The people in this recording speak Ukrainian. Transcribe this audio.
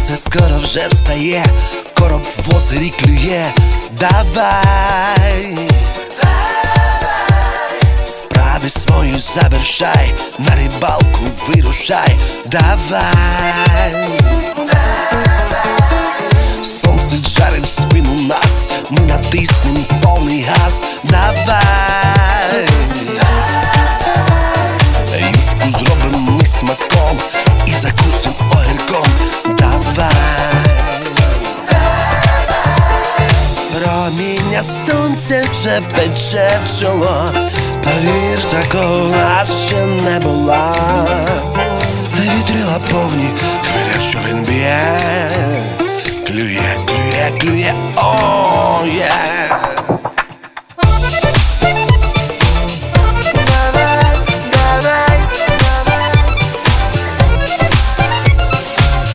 Сонце скоро вже встає, короб в озері клює, давай, справи свою завершай, на рибалку вирушай, давай, сонце жарить спину нас, ми натиснем повний газ, давай. Юшку зробимо ми смаком Сонця вже пече в чоло Повір, такого нас ще не була. Вітрила повні, хвиля, що він б'є. Клює, клює, клює, о, є